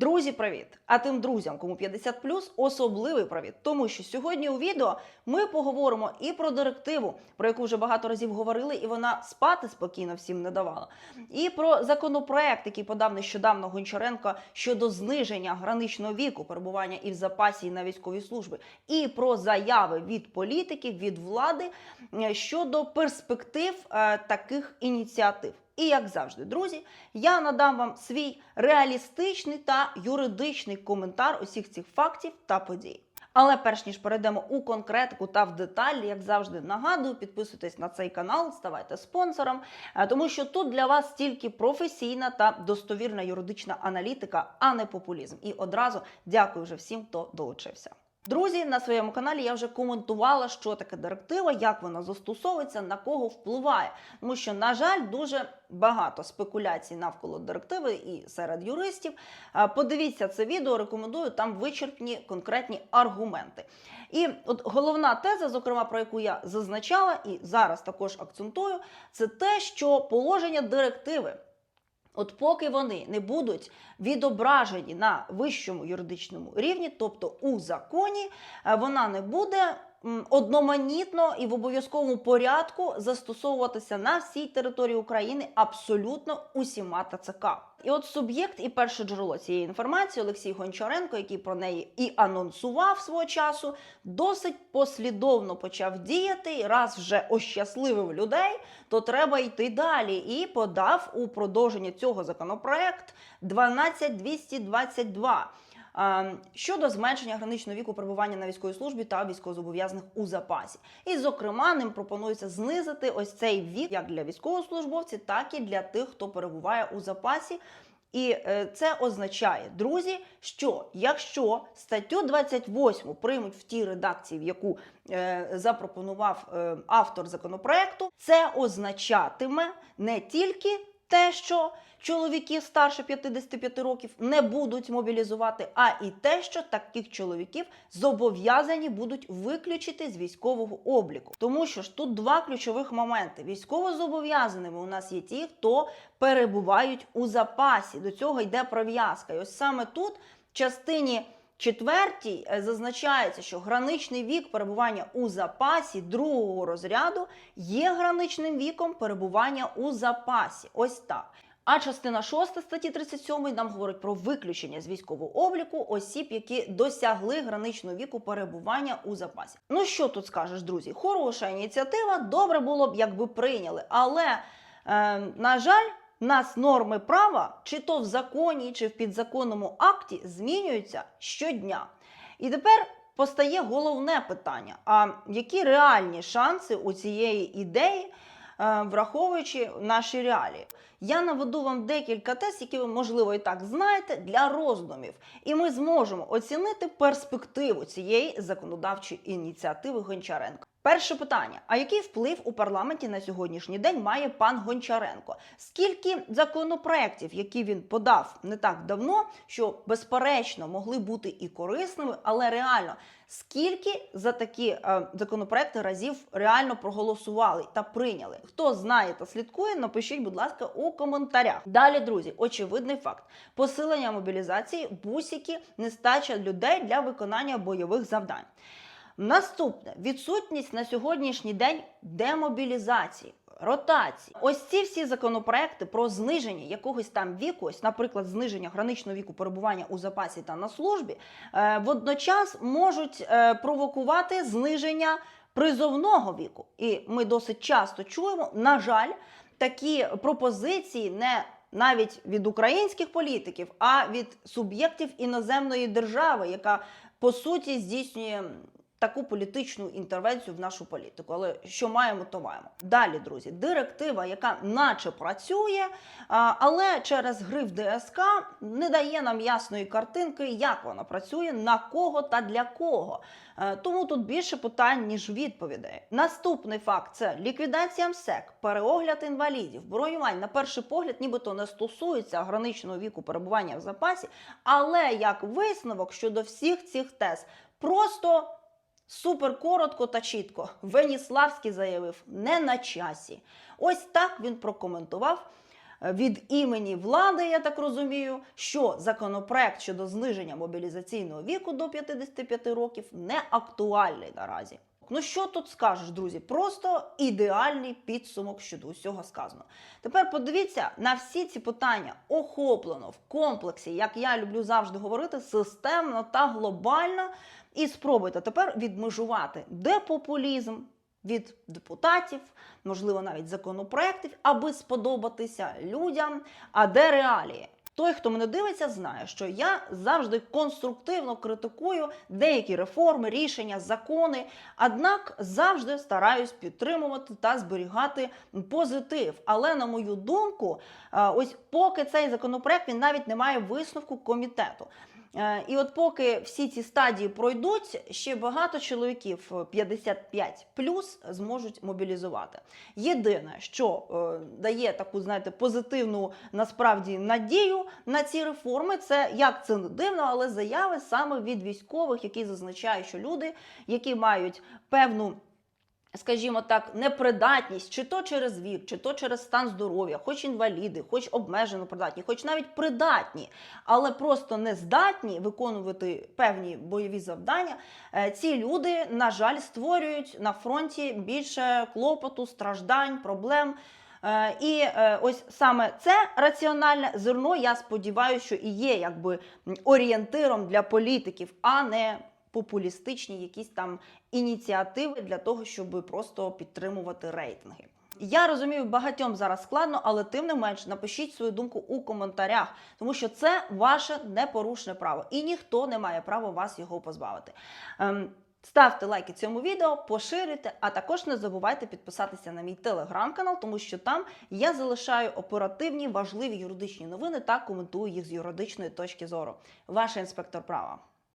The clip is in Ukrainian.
Друзі, привіт! А тим друзям, кому 50 особливий привіт. Тому що сьогодні у відео ми поговоримо і про директиву, про яку вже багато разів говорили, і вона спати спокійно всім не давала. І про законопроект, який подав нещодавно Гончаренко щодо зниження граничного віку перебування і в запасі, і на військовій службі, і про заяви від політиків, від влади е, щодо перспектив е, таких ініціатив. І як завжди, друзі, я надам вам свій реалістичний та юридичний коментар усіх цих фактів та подій. Але перш ніж перейдемо у конкретику та в деталі, як завжди, нагадую, підписуйтесь на цей канал, ставайте спонсором, е, тому що тут для вас тільки професійна та достовірна юридична аналітика, а не популізм. І одразу дякую вже всім, хто долучився. Друзі, на своєму каналі я вже коментувала, що таке директива, як вона застосовується, на кого впливає. Тому що, на жаль, дуже багато спекуляцій навколо директиви і серед юристів. Подивіться це відео, рекомендую там вичерпні конкретні аргументи. І от головна теза, зокрема про яку я зазначала, і зараз також акцентую, це те, що положення директиви. От поки вони не будуть відображені на вищому юридичному рівні, тобто у законі, е, вона не буде одноманітно і в обов'язковому порядку застосовуватися на всій території України абсолютно усіма ТЦК. І от суб'єкт і перше джерело цієї інформації Олексій Гончаренко, який про неї і анонсував свого часу, досить послідовно почав діяти. І раз вже ощасливив людей, то треба йти далі. І подав у продовження цього законопроект 12222 е, щодо зменшення граничного віку перебування на військовій службі та військовозобов'язаних у запасі. І, зокрема, ним пропонується знизити ось цей вік як для військовослужбовців, так і для тих, хто перебуває у запасі. І е, це означає, друзі, що якщо статтю 28 приймуть в тій редакції, в яку е, запропонував е, автор законопроекту, це означатиме не тільки те, що чоловіків старше 55 років не будуть мобілізувати, а і те, що таких чоловіків зобов'язані будуть виключити з військового обліку. Тому що ж тут два ключових моменти: військовозобов'язаними у нас є ті, хто перебувають у запасі. До цього йде пров'язка. І ось саме тут частині. Четвертій е, зазначається, що граничний вік перебування у запасі другого розряду є граничним віком перебування у запасі. Ось так. А частина 6 статті 37 нам говорить про виключення з військового обліку осіб, які досягли граничного віку перебування у запасі. Ну що тут скажеш, друзі? Хороша ініціатива, добре було б, якби прийняли. Але, е, на жаль, нас норми права, чи то в законі, чи в підзаконному акті, змінюються щодня. І тепер постає головне питання: а які реальні шанси у цієї ідеї, враховуючи наші реалії? Я наведу вам декілька тез, які ви, можливо, і так знаєте, для роздумів. І ми зможемо оцінити перспективу цієї законодавчої ініціативи Гончаренка. Перше питання: а який вплив у парламенті на сьогоднішній день має пан Гончаренко? Скільки законопроєктів, які він подав не так давно, що безперечно могли бути і корисними, але реально скільки за такі е, законопроекти разів реально проголосували та прийняли? Хто знає та слідкує, напишіть, будь ласка, у коментарях. Далі, друзі, очевидний факт: посилення мобілізації, бусики, нестача людей для виконання бойових завдань. Наступне відсутність на сьогоднішній день демобілізації. Ротації, ось ці всі законопроекти про зниження якогось там віку, ось, наприклад, зниження граничного віку перебування у запасі та на службі, е, водночас можуть е, провокувати зниження призовного віку. І ми досить часто чуємо, на жаль, такі пропозиції не навіть від українських політиків, а від суб'єктів іноземної держави, яка по суті здійснює таку політичну інтервенцію в нашу політику. Але що маємо, то маємо. Далі, друзі, директива, яка наче працює, але через гриф ДСК не дає нам ясної картинки, як вона працює, на кого та для кого. Е, Тому тут більше питань, ніж відповідей. Наступний факт це ліквідація МСЕК, переогляд інвалідів, бронювань на перший погляд, нібито не стосується граничного віку перебування в запасі, але як висновок щодо всіх цих тез, просто. Супер коротко та чітко. Веніславський заявив не на часі. Ось так він прокоментував е, від імені влади, я так розумію, що законопроект щодо зниження мобілізаційного віку до 55 років не актуальний наразі. Ну що тут скажеш, друзі? Просто ідеальний підсумок щодо усього сказано. Тепер подивіться на всі ці питання охоплено в комплексі, як я люблю завжди говорити, системно та глобально. І спробуйте тепер відмежувати, де популізм від депутатів, можливо, навіть законопроєктів, аби сподобатися людям, а де реалії. Той, хто мене дивиться, знає, що я завжди конструктивно критикую деякі реформи, рішення, закони, однак завжди стараюсь підтримувати та зберігати позитив. Але на мою думку, е, ось поки цей законопроект він навіть не має висновку комітету. Е, І от поки всі ці стадії пройдуть, ще багато чоловіків е, 55 плюс зможуть мобілізувати. Єдине, що е, дає таку, знаєте, позитивну насправді надію на ці реформи, це як це не дивно, але заяви саме від військових, які зазначають, що люди, які мають певну скажімо так, непридатність, чи то через вік, чи то через стан здоров'я, хоч інваліди, хоч обмежено придатні, хоч навіть придатні, але просто не здатні виконувати певні бойові завдання. е, Ці люди, на жаль, створюють на фронті більше клопоту, страждань, проблем. Е, І е, ось саме це раціональне зерно, я сподіваюся, що і є якби орієнтиром для політиків, а не популістичні якісь там ініціативи для того, щоб просто підтримувати рейтинги. Я розумію, багатьом зараз складно, але тим не менш напишіть свою думку у коментарях, тому що це ваше непорушне право, і ніхто не має права вас його позбавити. Ем, Ставте лайки цьому відео, поширюйте, а також не забувайте підписатися на мій телеграм-канал, тому що там я залишаю оперативні важливі юридичні новини та коментую їх з юридичної точки зору. Ваша інспектор права.